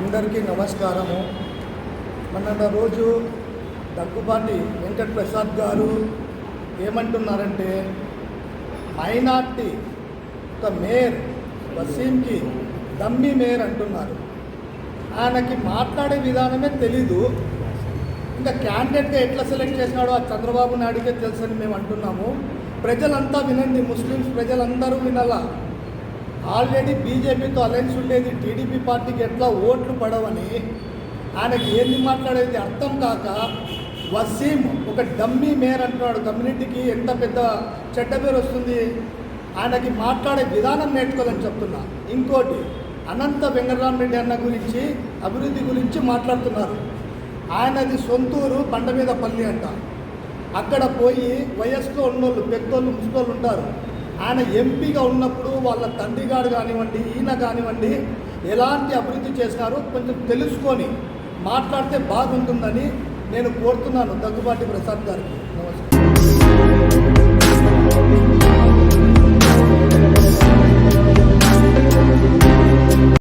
అందరికీ నమస్కారము. మొన్న రోజు దగ్గుబాటి వెంకట ప్రసాద్ గారు ఏమంటున్నారంటే మైనార్టీ ఒక మేయర్ వసీంకి దమ్మి మేయర్ అంటున్నారు. ఆయనకి మాట్లాడే విధానమే తెలీదు. ఇంకా క్యాండిడేట్గా ఎట్లా సెలెక్ట్ చేసినాడో ఆ చంద్రబాబు నాయుడికే తెలుసని మేము అంటున్నాము. ప్రజలంతా వినండి ముస్లిమ్స్ ప్రజలందరూ వినాలా? ఆల్రెడీ బీజేపీతో అలయన్స్ ఉండేది టీడీపీ పార్టీకి ఎట్లా ఓట్లు పడవని ఆయనకి ఏంది మాట్లాడేది అర్థం కాక వసీం ఒక డమ్మీ మేయర్ అంటున్నాడు కమ్యూనిటీకి ఎంత పెద్ద చెడ్డ పేరు వస్తుంది ఆయనకి మాట్లాడే విధానం నేర్చుకోవాలని చెప్తున్నా. ఇంకోటి అనంత వెంకటరామరెడ్డి అన్న గురించి అభివృద్ధి గురించి మాట్లాడుతున్నారు. ఆయనది సొంతూరు బండ మీద పల్లి అంట. అక్కడ పోయి వయస్సులో ఉన్నోళ్ళు పెద్దోళ్ళు ముసుకోళ్ళు ఉంటారు. ఆయన ఎంపీగా ఉన్నప్పుడు వాళ్ళ తండ్రి గారు కానివ్వండి ఈయన కానివ్వండి ఎలాంటి అభివృద్ధి చేసినారో కొంచెం తెలుసుకొని మాట్లాడితే బాగుంటుందని నేను కోరుతున్నాను. దగ్గుబాటి ప్రసాద్ గారికి. నమస్కారం.